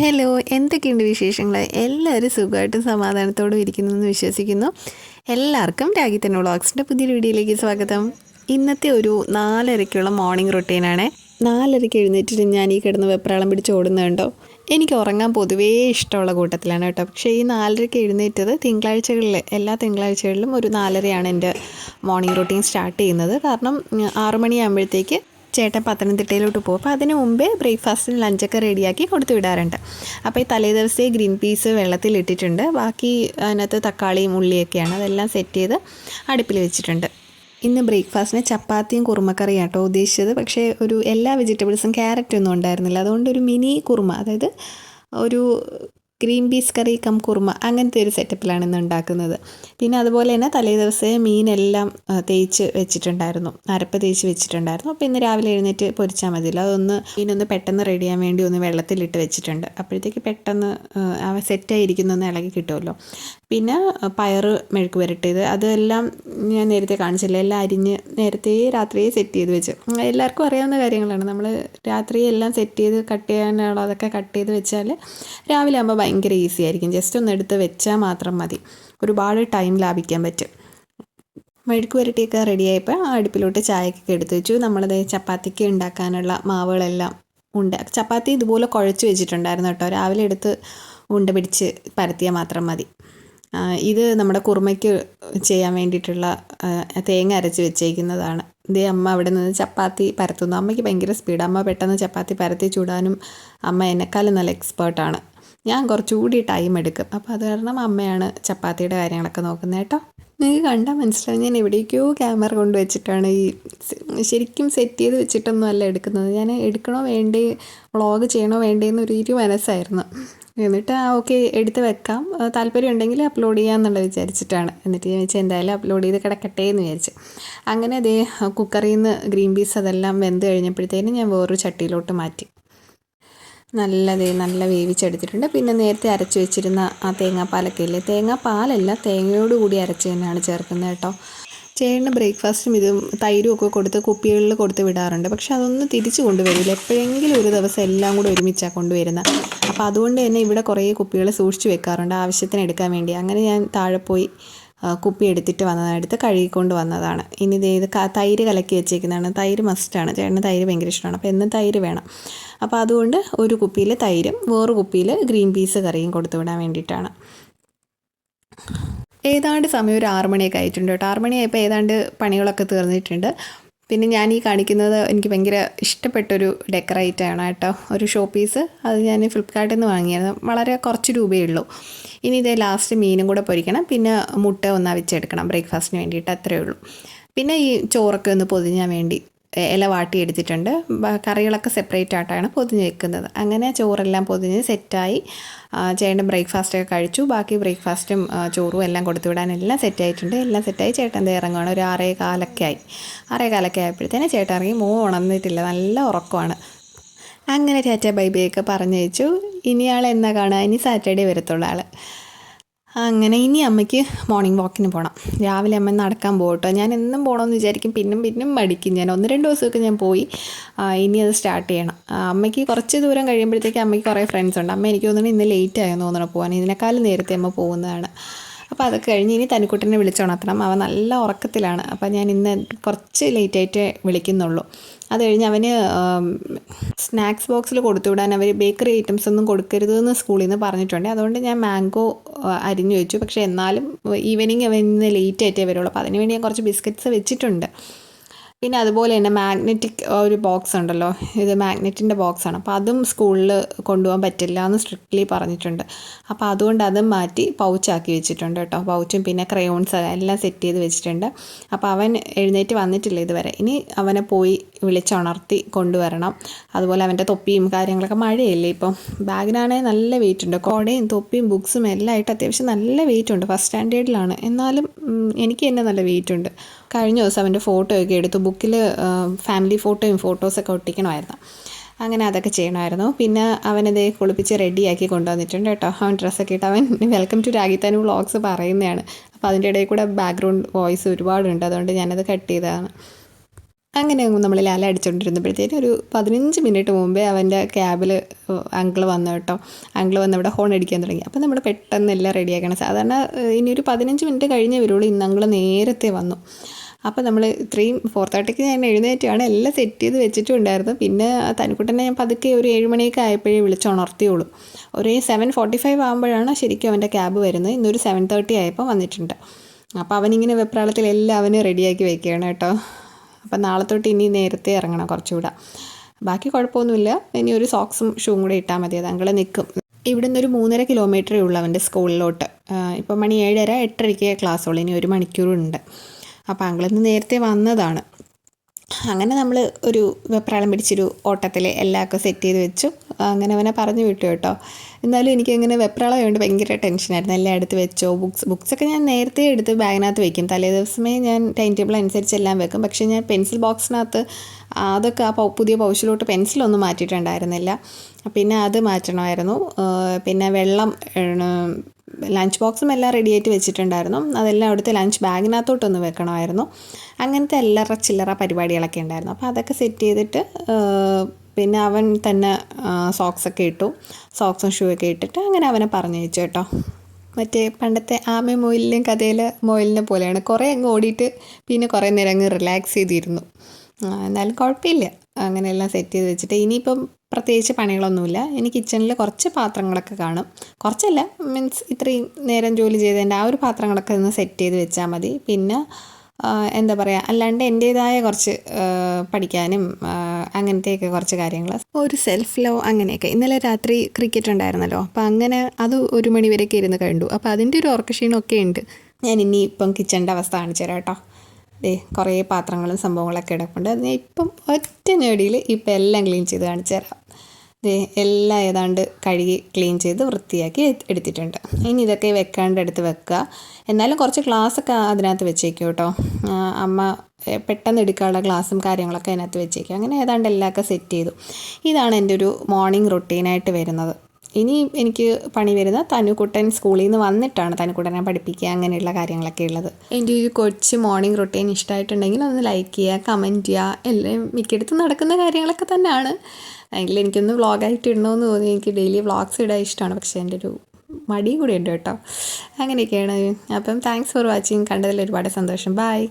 Hello എന്തൊക്കെയുണ്ട് വിശേഷങ്ങൾ എല്ലാവരും സുഖമായിട്ടും സമാധാനത്തോടും ഇരിക്കുന്നു എന്ന് വിശ്വസിക്കുന്നു. എല്ലാവർക്കും രാഗി തന്നെ വ്ളോഗ്സിന്റെ പുതിയൊരു വീഡിയോയിലേക്ക് സ്വാഗതം. ഇന്നത്തെ ഒരു നാലരയ്ക്കുള്ള മോർണിംഗ് റൊട്ടീനാണ് നാലരയ്ക്ക് എഴുന്നേറ്റിട്ട് ഞാൻ ഈ കിടന്ന് വെപ്രാളം പിടിച്ച് ഓടുന്നുണ്ടോ? എനിക്ക് ഉറങ്ങാൻ പൊതുവേ ഇഷ്ടമുള്ള കൂട്ടത്തിലാണ് കേട്ടോ. പക്ഷേ ഈ നാലരയ്ക്ക് എഴുന്നേറ്റത് തിങ്കളാഴ്ചകളിൽ എല്ലാ തിങ്കളാഴ്ചകളിലും ഒരു നാലരയാണ് എന്റെ മോർണിംഗ് റൊട്ടീൻ സ്റ്റാർട്ട് ചെയ്യുന്നത്. കാരണം ആറുമണിയാകുമ്പോഴത്തേക്ക് ആറ് മണിയാകുമ്പോഴത്തേക്ക് ചേട്ടൻ പത്തനംതിട്ടയിലോട്ട് പോകും. അപ്പോൾ അതിന് മുമ്പേ ബ്രേക്ക്ഫാസ്റ്റിന് ലഞ്ചൊക്കെ റെഡിയാക്കി കൊടുത്തു വിടാറുണ്ട്. അപ്പോൾ ഈ തലേ ദിവസത്തെ ഗ്രീൻ പീസ് വെള്ളത്തിൽ ഇട്ടിട്ടുണ്ട്. ബാക്കി അതിനകത്ത് തക്കാളിയും ഉള്ളിയൊക്കെയാണ് അതെല്ലാം സെറ്റ് ചെയ്ത് അടുപ്പിൽ വെച്ചിട്ടുണ്ട്. ഇന്ന് ബ്രേക്ക്ഫാസ്റ്റിന് ചപ്പാത്തിയും കുറുമക്കറിയും കേട്ടോ ഉദ്ദേശിച്ചത്. പക്ഷേ ഒരു എല്ലാ വെജിറ്റബിൾസും ക്യാരറ്റൊന്നും ഉണ്ടായിരുന്നില്ല. അതുകൊണ്ട് ഒരു മിനി കുറുമ അതായത് ഒരു green peas curry cum kurma അങ്ങനത്തെ ഒരു സെറ്റപ്പിലാണ് ഇന്ന് ഉണ്ടാക്കുന്നത്. പിന്നെ അതുപോലെ തന്നെ തലേ ദിവസത്തെ മീനെല്ലാം തേച്ച് വെച്ചിട്ടുണ്ടായിരുന്നു. അരപ്പ് തേച്ച് വെച്ചിട്ടുണ്ടായിരുന്നു. അപ്പോൾ ഇന്ന് രാവിലെ എഴുന്നേറ്റ് പൊരിച്ചാൽ മതിയല്ലോ. അതൊന്ന് മീനൊന്ന് പെട്ടെന്ന് റെഡി ചെയ്യാൻ വേണ്ടി ഒന്ന് വെള്ളത്തിലിട്ട് വെച്ചിട്ടുണ്ട്. അപ്പോഴത്തേക്ക് പെട്ടെന്ന് ആ, സെറ്റായിരിക്കുന്നൊന്ന് ഇളകി കിട്ടുമല്ലോ. പിന്നെ പയർ മെഴുക്ക് പുരട്ടിയത്. അതെല്ലാം ഞാൻ നേരത്തെ കാണിച്ചില്ല? എല്ലാം അരിഞ്ഞ് നേരത്തെ രാത്രിയെ സെറ്റ് ചെയ്ത് വെച്ച്. എല്ലാവർക്കും അറിയാവുന്ന കാര്യങ്ങളാണ്. നമ്മൾ രാത്രി എല്ലാം സെറ്റ് ചെയ്ത് കട്ട് ചെയ്യാനുള്ളതൊക്കെ കട്ട് ചെയ്ത് വെച്ചാൽ രാവിലെ ആകുമ്പോൾ ഭയങ്കര ഈസി ആയിരിക്കും. ജസ്റ്റ് ഒന്ന് എടുത്ത് വെച്ചാൽ മാത്രം മതി. ഒരുപാട് ടൈം ലാഭിക്കാൻ പറ്റും. മെഴുക്ക് പുരട്ടിയൊക്കെ റെഡിയായപ്പോൾ ആ അടുപ്പിലോട്ട് ചായക്കൊക്കെ എടുത്ത് വെച്ചു. നമ്മളത് ചപ്പാത്തിക്ക് ഉണ്ടാക്കാനുള്ള മാവുകളെല്ലാം ഉണ്ട്. ചപ്പാത്തി ഇതുപോലെ കുഴച്ച് വെച്ചിട്ടുണ്ടായിരുന്നു കേട്ടോ. രാവിലെ എടുത്ത് ഉണ്ട പിടിച്ച് പരത്തിയാൽ മാത്രം മതി. ഇത് നമ്മുടെ കുറുമയ്ക്ക് ചെയ്യാൻ വേണ്ടിയിട്ടുള്ള തേങ്ങ അരച്ച് വെച്ചേക്കുന്നതാണ്. ഇതേ അമ്മ അവിടെ നിന്ന് ചപ്പാത്തി പരത്തുന്നു. അമ്മയ്ക്ക് ഭയങ്കര സ്പീഡ് അമ്മ പെട്ടെന്ന് ചപ്പാത്തി പരത്തി ചൂടാനും അമ്മ എന്നെക്കാളും നല്ല എക്സ്പേർട്ടാണ് ഞാൻ കുറച്ചുകൂടി ടൈം എടുക്കും. അപ്പോൾ അത് കാരണം അമ്മയാണ് ചപ്പാത്തിയുടെ കാര്യങ്ങളൊക്കെ നോക്കുന്നത് കേട്ടോ. നിങ്ങൾക്ക് കണ്ടാൽ മനസ്സിലാവും. ഞാൻ എവിടേക്കോ ക്യാമറ കൊണ്ടുവച്ചിട്ടാണ് ഈ ശരിക്കും സെറ്റ് ചെയ്ത് വെച്ചിട്ടൊന്നും അല്ല എടുക്കുന്നത്. ഞാൻ എടുക്കണോ വേണ്ടേ വ്ളോഗ് ചെയ്യണോ വേണ്ടേ എന്നൊരു ഇരു മനസ്സായിരുന്നു. എന്നിട്ട് ആ ഓക്കെ എടുത്ത് വെക്കാം. താല്പര്യം ഉണ്ടെങ്കിൽ അപ്ലോഡ് ചെയ്യാമെന്നുള്ള വിചാരിച്ചിട്ടാണ്. എന്നിട്ട് ഞാൻ വെച്ചാൽ എന്തായാലും അപ്ലോഡ് ചെയ്ത് കിടക്കട്ടെ എന്ന് വിചാരിച്ച്. അങ്ങനെ അതേ കുക്കറിൽ നിന്ന് ഗ്രീൻ പീസ് അതെല്ലാം വെന്ത് കഴിഞ്ഞപ്പോഴത്തേനും ഞാൻ വേറൊരു ചട്ടിയിലോട്ട് മാറ്റി. നല്ലതേ നല്ല വേവിച്ചെടുത്തിട്ടുണ്ട്. പിന്നെ നേരത്തെ അരച്ച് വെച്ചിരുന്ന ആ തേങ്ങാപ്പാലൊക്കെ ഇല്ലേ? തേങ്ങാപ്പാലല്ല തേങ്ങയോട് കൂടി അരച്ച് തന്നെയാണ് ചേർക്കുന്നത് കേട്ടോ. ചേട്ടന് ബ്രേക്ക്ഫാസ്റ്റും ഇതും തൈരും ഒക്കെ കൊടുത്ത് കുപ്പികളിൽ കൊടുത്ത് വിടാറുണ്ട്. പക്ഷെ അതൊന്നും തിരിച്ചു കൊണ്ടുവരില്ല. എപ്പോഴെങ്കിലും ഒരു ദിവസം എല്ലാം കൂടെ ഒരുമിച്ചാണ് കൊണ്ടുവരുന്നത് അപ്പോൾ അതുകൊണ്ട് തന്നെ ഇവിടെ കുറേ കുപ്പികൾ സൂക്ഷിച്ച് വെക്കാറുണ്ട്. ആവശ്യത്തിന് എടുക്കാൻ വേണ്ടി. അങ്ങനെ ഞാൻ താഴെ പോയി കുപ്പി എടുത്തിട്ട് വന്നതാണ് എടുത്ത് കഴുകിക്കൊണ്ട് വന്നതാണ്. ഇനി ഇത് ഇത് തൈര് കലക്കി വെച്ചേക്കുന്നതാണ്. തൈര് മസ്റ്റാണ് ചേട്ടന് തൈര് ഭയങ്കര ഇഷ്ടമാണ്. അപ്പോൾ എന്നും തൈര് വേണം. അപ്പോൾ അതുകൊണ്ട് ഒരു കുപ്പിയിൽ തൈരും വേറൊരു കുപ്പിയിൽ ഗ്രീൻ പീസ് കറിയും കൊടുത്തു വിടാൻ വേണ്ടിയിട്ടാണ്. ഏതാണ്ട് സമയം ഒരു ആറുമണിയൊക്കെ ആയിട്ടുണ്ട് കേട്ടോ. ആറുമണിയായപ്പോൾ ഏതാണ്ട് പണികളൊക്കെ തീർന്നിട്ടുണ്ട്. പിന്നെ ഞാൻ ഈ കാണിക്കുന്നത് എനിക്ക് ഭയങ്കര ഇഷ്ടപ്പെട്ടൊരു ഡെക്കറേറ്റാണ് കേട്ടോ. ഒരു ഷോ പീസ്. അത് ഞാൻ ഫ്ലിപ്പ്കാർട്ടിൽ നിന്ന് വാങ്ങിയത് വളരെ കുറച്ച് രൂപയേ ഉള്ളൂ. ഇനി ഇതേ ലാസ്റ്റ് മീനും കൂടെ പൊരിക്കണം. പിന്നെ മുട്ട ഒന്ന് അവിച്ചെടുക്കണം. ബ്രേക്ക്ഫാസ്റ്റിന് വേണ്ടിയിട്ട് അത്രയേ ഉള്ളൂ. പിന്നെ ഈ ചോറൊക്കെ ഒന്ന് പൊതിഞ്ഞാൻ വേണ്ടി ഇല വാട്ടി എടുത്തിട്ടുണ്ട് ബ- കറികളൊക്കെ സെപ്പറേറ്റ് ആയിട്ടാണ് പൊതിഞ്ഞ് വെക്കുന്നത്. അങ്ങനെ ചോറെല്ലാം പൊതിഞ്ഞ് സെറ്റായി ചേട്ടൻ ബ്രേക്ക്ഫാസ്റ്റൊക്കെ കഴിച്ചു. ബാക്കി ബ്രേക്ക്ഫാസ്റ്റും ചോറും എല്ലാം കൊടുത്തു വിടാൻ എല്ലാം സെറ്റായിട്ടുണ്ട് എല്ലാം സെറ്റായി ചേട്ടൻ ഇറങ്ങുകയാണ് ഒരു ആറേ കാലൊക്കെ ആയി. ആറേ കാലൊക്കെ ആയപ്പോഴത്തേനെ ചേട്ടൻ ഇറങ്ങി മോ ഉണർന്നിട്ടില്ല. നല്ല ഉറക്കമാണ്. അങ്ങനെ ചേട്ടാ ബൈബിയൊക്കെ പറഞ്ഞയച്ചു. ഇനി ആൾ എന്നാ കാണുക? ഇനി സാറ്റർഡേ വരത്തുള്ള ആൾ അങ്ങനെ ഇനി അമ്മയ്ക്ക് മോർണിംഗ് വാക്കിന് പോകണം രാവിലെ അമ്മ നടക്കാൻ പോകട്ടോ ഞാൻ എന്നും പോകണമെന്ന് വിചാരിക്കും. പിന്നും പിന്നും മടിക്കും. ഞാൻ ഒന്ന് രണ്ട് ദിവസമൊക്കെ ഞാൻ പോയി ഇനി അത് സ്റ്റാർട്ട് ചെയ്യണം. അമ്മയ്ക്ക് കുറച്ച് ദൂരം കഴിയുമ്പോഴത്തേക്ക് അമ്മയ്ക്ക് കുറേ ഫ്രണ്ട്സ് ഉണ്ട്. അമ്മ എനിക്ക് തോന്നുന്നു ഇന്ന് ലേറ്റ് ആയെന്ന് തോന്നണം പോകാൻ ഇതിനേക്കാളും നേരത്തെ അമ്മ പോകുന്നതാണ്. അപ്പോൾ അതൊക്കെ കഴിഞ്ഞ് ഇനി തനിക്കുട്ടനെ വിളിച്ചുണർത്തണം അവൻ നല്ല ഉറക്കത്തിലാണ്. അപ്പോൾ ഞാൻ ഇന്ന് കുറച്ച് ലേറ്റായിട്ടേ വിളിക്കുന്നുള്ളൂ. അത് കഴിഞ്ഞ് അവന് സ്നാക്സ് ബോക്സിൽ കൊടുത്തു വിടാൻ അവർ ബേക്കറി ഐറ്റംസ് ഒന്നും കൊടുക്കരുത് എന്ന് സ്കൂളിൽ നിന്ന് പറഞ്ഞിട്ടുണ്ട്. അതുകൊണ്ട് ഞാൻ മാംഗോ അരിഞ്ഞു വെച്ചു. പക്ഷേ എന്നാലും ഈവനിങ് അവൻ ഇന്ന് ലേറ്റ് ആയിട്ടേ വരുള്ളൂ. അപ്പോൾ അതിനുവേണ്ടി ഞാൻ കുറച്ച് ബിസ്ക്കറ്റ്സ് വെച്ചിട്ടുണ്ട്. പിന്നെ അതുപോലെ തന്നെ മാഗ്നറ്റിക് ഒരു ബോക്സ് ഉണ്ടല്ലോ. ഇത് മാഗ്നറ്റിന്റെ ബോക്സാണ് അപ്പോൾ അതും സ്കൂളിൽ കൊണ്ടുപോകാൻ പറ്റില്ല എന്ന് സ്ട്രിക്ട്ലി പറഞ്ഞിട്ടുണ്ട്. അപ്പോൾ അതുകൊണ്ട് അതും മാറ്റി പൗച്ചാക്കി വെച്ചിട്ടുണ്ട് കേട്ടോ. പൗച്ചും പിന്നെ ക്രയോൺസ് എല്ലാം സെറ്റ് ചെയ്ത് വെച്ചിട്ടുണ്ട്. അപ്പോൾ അവൻ എഴുന്നേറ്റ് വന്നിട്ടില്ല ഇതുവരെ. ഇനി അവനെ പോയി വിളിച്ചുണർത്തി കൊണ്ടുവരണം. അതുപോലെ അവന്റെ തൊപ്പിയും കാര്യങ്ങളൊക്കെ മഴയല്ലേ ഇപ്പം. ബാഗിനാണെങ്കിൽ നല്ല വെയിറ്റ് ഉണ്ട്. കോടയും തൊപ്പിയും ബുക്സും എല്ലാം ആയിട്ട് അത്യാവശ്യം നല്ല വെയിറ്റ് ഉണ്ട്. ഫസ്റ്റ് സ്റ്റാൻഡേർഡിലാണ് എന്നാലും എനിക്ക് തന്നെ നല്ല വെയിറ്റ് ഉണ്ട്. കഴിഞ്ഞ ദിവസം അവന്റെ ഫോട്ടോ ഒക്കെ എടുത്തു ബുക്കിൽ ഫാമിലി ഫോട്ടോയും ഫോട്ടോസൊക്കെ ഒട്ടിക്കണമായിരുന്നു. അങ്ങനെ അതൊക്കെ ചെയ്യണമായിരുന്നു. പിന്നെ അവനത് കുളിപ്പിച്ച് റെഡിയാക്കി കൊണ്ടുവന്നിട്ടുണ്ട് കേട്ടോ. അവൻ ഡ്രസ്സൊക്കെ ഇട്ട് അവൻ വെൽക്കം ടു രാഗിത്താനും വ്ളോഗ്സ് പറയുന്നതാണ്. അപ്പോൾ അതിന്റെ ഇടയിൽ കൂടെ ബാക്ക്ഗ്രൗണ്ട് വോയിസ് ഒരുപാടുണ്ട്. അതുകൊണ്ട് ഞാനത് കട്ട് ചെയ്തതാണ്. അങ്ങനെ നമ്മൾ ലാല അടിച്ചുകൊണ്ടിരുന്നപ്പോഴത്തേനും ഒരു പതിനഞ്ച് മിനിറ്റ് മുമ്പേ അവന്റെ ക്യാബിൽ അങ്കിൾ വന്നു കേട്ടോ. അങ്കിൾ വന്ന് അവിടെ ഹോൺ അടിക്കാൻ തുടങ്ങി. അപ്പോൾ നമ്മൾ പെട്ടെന്ന് എല്ലാം റെഡിയാക്കണം സാധാരണ ഇനി ഒരു പതിനഞ്ച് മിനിറ്റ് കഴിഞ്ഞേ വരുള്ളൂ. ഇന്ന് അങ്കിൾ നേരത്തെ വന്നു. അപ്പോൾ നമ്മൾ ഇത്രയും ഫോർ തേർട്ടിക്ക് ഞാൻ എഴുന്നേറ്റാണ്. എല്ലാം സെറ്റ് ചെയ്ത് വെച്ചിട്ടുണ്ടായിരുന്നു. പിന്നെ തനിക്കുട്ടനെ ഞാൻ പതുക്കെ ഒരു ഏഴ് മണിയൊക്കെ ആയപ്പോഴേ വിളിച്ചുണർത്തിയുള്ളൂ ഒരു സെവൻ ഫോർട്ടി ഫൈവ് ആകുമ്പോഴാണ് ശരിക്കും അവന്റെ ക്യാബ് വരുന്നത്. ഇന്നൊരു സെവൻ തേർട്ടി ആയപ്പോൾ വന്നിട്ടുണ്ട്. അപ്പോൾ അവനിങ്ങനെ വെപ്രാളത്തിൽ എല്ലാം അവന് റെഡിയാക്കി വെക്കുകയാണ് കേട്ടോ. അപ്പം നാളെ തൊട്ട് ഇനി നേരത്തെ ഇറങ്ങണം കുറച്ചുകൂടെ. ബാക്കി കുഴപ്പമൊന്നുമില്ല. ഇനി ഒരു സോക്സും ഷൂവും കൂടെ ഇട്ടാൽ മതി. അത് അങ്ങനെ നിൽക്കും ഇവിടെ ഒരു മൂന്നര കിലോമീറ്ററേ ഉള്ളൂ അവന്റെ സ്കൂളിലോട്ട്. ഇപ്പം മണി ഏഴര എട്ടരയ്ക്ക് ക്ലാസ് ഉള്ളൂ ഇനി ഒരു മണിക്കൂറുണ്ട്. അപ്പോൾ അങ്കിളിന്ന് നേരത്തെ വന്നതാണ്. അങ്ങനെ നമ്മൾ ഒരു വെപ്രാളം പിടിച്ചൊരു ഓട്ടത്തിൽ എല്ലാവർക്കും സെറ്റ് ചെയ്ത് വെച്ചു. അങ്ങനെ അവനെ പറഞ്ഞു വിട്ടു കേട്ടോ. എന്നാലും എനിക്ക് അങ്ങനെ വെപ്രാളം കൊണ്ട് ഭയങ്കര ടെൻഷനായിരുന്നു എല്ലാം എടുത്ത് വെച്ചോ ബുക്സ് ബുക്സൊക്കെ ഞാൻ നേരത്തെ എടുത്ത് ബാഗിനകത്ത് വെക്കും. തലേ ദിവസമേ ഞാൻ ടൈം ടേബിൾ അനുസരിച്ച് എല്ലാം വെക്കും. പക്ഷേ ഞാൻ പെൻസിൽ ബോക്സിനകത്ത് അതൊക്കെ ആ പുതിയ പൗച്ചിലോട്ട് പെൻസിലൊന്നും മാറ്റിയിട്ടുണ്ടായിരുന്നില്ല. പിന്നെ അത് മാറ്റണമായിരുന്നു. പിന്നെ വെള്ളം ലഞ്ച് ബോക്സും എല്ലാം റെഡിയായിട്ട് വെച്ചിട്ടുണ്ടായിരുന്നു. അതെല്ലാം അവിടുത്തെ ലഞ്ച് ബാഗിനകത്തോട്ടൊന്ന് വെക്കണമായിരുന്നു. അങ്ങനത്തെ അല്ലറ ചില്ലറ പരിപാടികളൊക്കെ ഉണ്ടായിരുന്നു. അപ്പോൾ അതൊക്കെ സെറ്റ് ചെയ്തിട്ട് പിന്നെ അവൻ തന്നെ സോക്സൊക്കെ ഇട്ടു. സോക്സും ഷൂ ഒക്കെ ഇട്ടിട്ട് അങ്ങനെ അവനെ പറഞ്ഞു വെച്ചു കേട്ടോ. മറ്റേ പണ്ടത്തെ ആമ മൊയിലിന്റെയും കഥയിലെ മൊയിലിനെ പോലെയാണ്. കുറേ അങ്ങ് ഓടിയിട്ട് പിന്നെ കുറേ നേരം അങ്ങ് റിലാക്സ് ചെയ്തിരുന്നു. എന്നാലും കുഴപ്പമില്ല. അങ്ങനെയെല്ലാം സെറ്റ് ചെയ്ത് വെച്ചിട്ട് ഇനിയിപ്പം പ്രത്യേകിച്ച് പണികളൊന്നുമില്ല. ഇനി കിച്ചണിൽ കുറച്ച് പാത്രങ്ങളൊക്കെ കാണും. കുറച്ചല്ല മീൻസ് ഇത്രയും നേരം ജോലി ചെയ്തതിന്റെ ആ ഒരു പാത്രങ്ങളൊക്കെ ഒന്ന് സെറ്റ് ചെയ്ത് വെച്ചാൽ മതി. പിന്നെ എന്താ പറയുക അല്ലാണ്ട് എന്റേതായ കുറച്ച് പഠിക്കാനും അങ്ങനത്തെയൊക്കെ കുറച്ച് കാര്യങ്ങൾ. ഒരു സെൽഫ് ലവ് അങ്ങനെയൊക്കെ. ഇന്നലെ രാത്രി ക്രിക്കറ്റ് ഉണ്ടായിരുന്നല്ലോ. അപ്പോൾ അങ്ങനെ അത് ഒരു മണിവരെയൊക്കെ ഇരുന്ന് കണ്ടു. അപ്പോൾ അതിന്റെ ഒരു ഓർക്കക്ഷീണമൊക്കെ ഉണ്ട്. ഞാൻ ഇനി ഇപ്പം കിച്ചണിന്റെ അവസ്ഥ കാണിച്ചു തരാം കേട്ടോ. ദേ കുറേ പാത്രങ്ങളും സംഭവങ്ങളൊക്കെ കിടപ്പുണ്ട്. അത് ഞാൻ ഇപ്പം ഒറ്റ ഞൊടിയിൽ ഇപ്പം എല്ലാം ക്ലീൻ ചെയ്ത് കാണിച്ചു തരാം. ദേ എല്ലാം ഏതാണ്ട് കഴുകി ക്ലീൻ ചെയ്ത് വൃത്തിയാക്കി എട്- എടുത്തിട്ടുണ്ട്. ഇനി ഇതൊക്കെ വെക്കാണ്ട് എടുത്ത് വെക്കുക. എന്നാലും കുറച്ച് ഗ്ലാസ്സൊക്കെ അതിനകത്ത് വെച്ചേക്കും കേട്ടോ. അമ്മ പെട്ടെന്ന് എടുക്കാനുള്ള ഗ്ലാസും കാര്യങ്ങളൊക്കെ അതിനകത്ത് വെച്ചേക്കും. അങ്ങനെ ഏതാണ്ട് എല്ലാമൊക്കെ സെറ്റ് ചെയ്തു. ഇതാണ് എന്റെ ഒരു മോർണിംഗ് റൊട്ടീനായിട്ട് വരുന്നത്. ഇനി എനിക്ക് പണി വരുന്ന തനുക്കുട്ടൻ സ്കൂളിൽ നിന്ന് വന്നിട്ടാണ് തനുക്കുട്ടനെ പഠിപ്പിക്കുക അങ്ങനെയുള്ള കാര്യങ്ങളൊക്കെ ഉള്ളത്. എന്റെ ഒരു കൊച്ച് മോർണിംഗ് റൊട്ടീൻ ഇഷ്ടമായിട്ടുണ്ടെങ്കിൽ ഒന്ന് ലൈക്ക് ചെയ്യുക കമന്റ് ചെയ്യുക. എല്ലാം മിക്കയിടത്തും നടക്കുന്ന കാര്യങ്ങളൊക്കെ തന്നെയാണ്. എങ്കിലും എനിക്കൊന്ന് വ്ളോഗായിട്ട് ഇടണമെന്ന് തോന്നി. എനിക്ക് ഡെയിലി വ്ളോഗ്സ് ഇടാൻ ഇഷ്ടമാണ്. പക്ഷേ എന്റെ ഒരു മടിയും കൂടി ഉണ്ട് കേട്ടോ. അങ്ങനെയൊക്കെയാണ്. അപ്പം താങ്ക്സ് ഫോർ വാച്ചിങ് കണ്ടതിൽ ഒരുപാട് സന്തോഷം. ബൈ